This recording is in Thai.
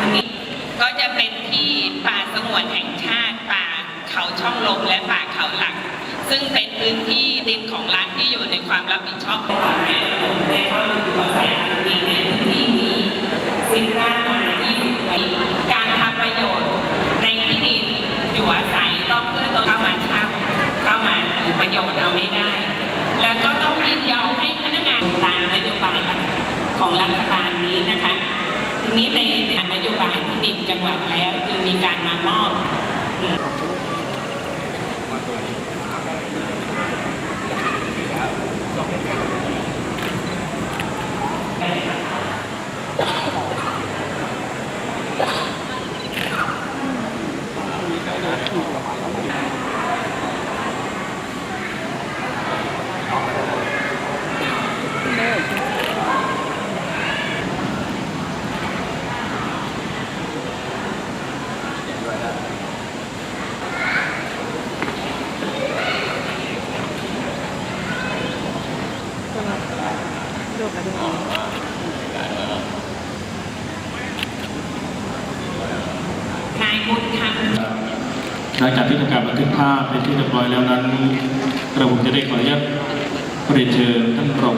วันนี้ก็จะเป็นที่ป่าสงวนแห่งชาติ ป่าเขาช่องลมและป่าเขาหลัก ซึ่งเป็นพื้นที่ดินของรัฐที่อยู่ในความรับผิดชอบของแม่ผมได้เข้ามาดูแลพื้นที่นี้สิ้นราชมา20ปีการทำประโยชน์ในที่ดินอยู่อาศัยต้องเพื่อตัวเข้ามาเช่าเข้ามาถือประโยชน์เอาไม่ได้ แล้วก็ต้องยินยอมให้พนักงานตามนโยบายของรัฐบาลนี้นะคะ นี้ในนโยบายที่ดินจังหวัดแล้วคือมีการมามอบ นายบุญธรรมหลังจากที่ทำการบันทึกภาพเป็นที่เรียบร้อยแล้วนั้น เระผมจะได้ขออนุญาตเรียนเชิญท่านรอง